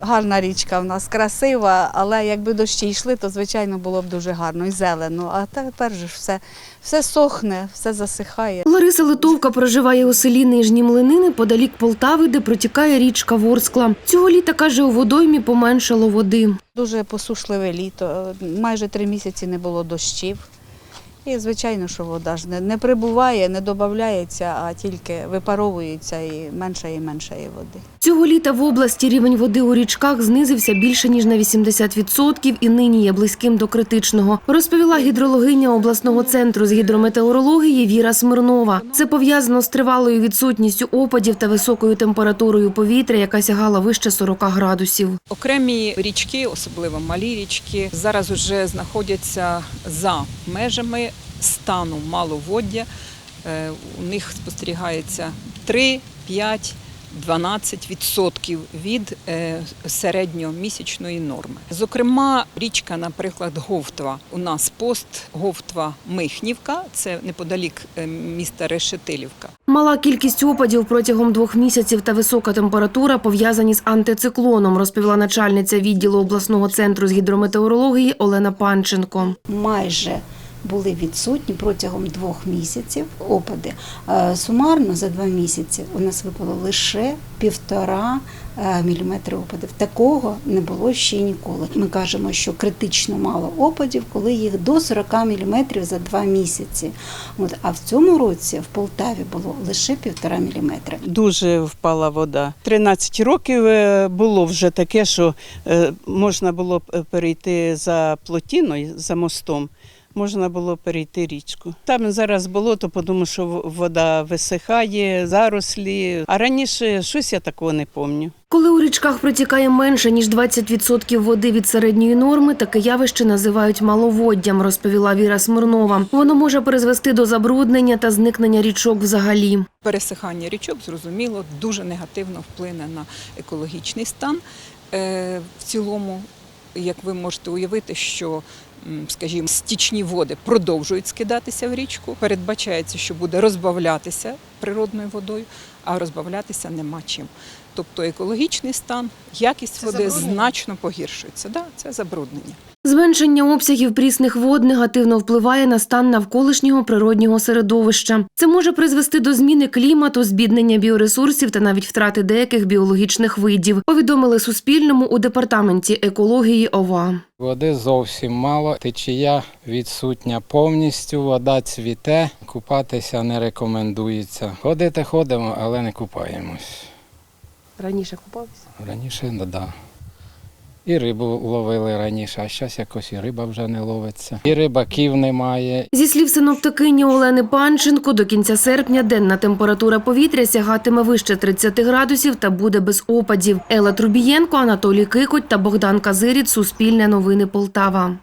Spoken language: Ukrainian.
Гарна річка в нас красива, але якби дощі йшли, то звичайно було б дуже гарно і зелено. А тепер же ж все, все сохне, все засихає. Лариса Литовка проживає у селі Нижні Млинини подалік Полтави, де протікає річка Ворскла. Цього літа каже, у водоймі поменшало води. Дуже посушливе літо. Майже три місяці не було дощів. І звичайно, що вода ж не, не прибуває, не додається, а тільки випаровується і менше і менше є води. Цього літа в області рівень води у річках знизився більше ніж на 80% і нині є близьким до критичного. Розповіла гідрологиня обласного центру з гідрометеорології Віра Смирнова. Це пов'язано з тривалою відсутністю опадів та високою температурою повітря, яка сягала вище 40 градусів. Окремі річки, особливо малі річки, зараз вже знаходяться за межами стану маловоддя. Е, У них спостерігається 3, 5, 12 відсотків від е, середньомісячної норми. Зокрема, річка, наприклад, Говтва. У нас пост Говтва Михнівка, це неподалік е, міста Решетилівка. Мала кількість опадів протягом двох місяців та висока температура пов'язані з антициклоном, розповіла начальниця відділу обласного центру з гідрометеорології Олена Панченко. майже були відсутні протягом двох місяців опади. Е, Сумарно за два місяці у нас випало лише півтора е, міліметри опадів. Такого не було ще ніколи. Ми кажемо, що критично мало опадів, коли їх до 40 міліметрів за два місяці. От, а в цьому році в Полтаві було лише півтора міліметри. Дуже впала вода. 13 років е, було вже таке, що можна було перейти за плотіною, за мостом. Можна було перейти річку. Там зараз болото, тому що вода висихає, зарослі. А раніше щось я такого не пам'ятаю. Коли у річках протікає менше ніж 20% води від середньої норми, таке явище називають маловоддям, розповіла Віра Смирнова. Воно може призвести до забруднення та зникнення річок взагалі. Пересихання річок, зрозуміло, дуже негативно вплине на екологічний стан. Е, В цілому, як ви можете уявити, що скажімо, стічні води продовжують скидатися в річку. Передбачається, що буде розбавлятися природною водою, а розбавлятися нема чим. Тобто екологічний стан, якість води значно погіршується. Да, це забруднення. Зменшення обсягів прісних вод негативно впливає на стан навколишнього природнього середовища. Це може призвести до зміни клімату, збіднення біоресурсів та навіть втрати деяких біологічних видів. Повідомили Суспільному у департаменті екології ОВА. Води зовсім мало, течія відсутня повністю, вода цвіте, купатися не рекомендується. Ходити ходимо, але не купаємось. Раніше купався. Раніше да. да. І рибу ловили раніше, а зараз якось і риба вже не ловиться. І рибаків немає, Зі слів синоптикині Олени Панченко, до кінця серпня денна температура повітря сягатиме вище 30 градусів та буде без опадів. Ела Трубієнко, Анатолій Кикоть та Богдан Казиріт. Суспільне новини Полтава.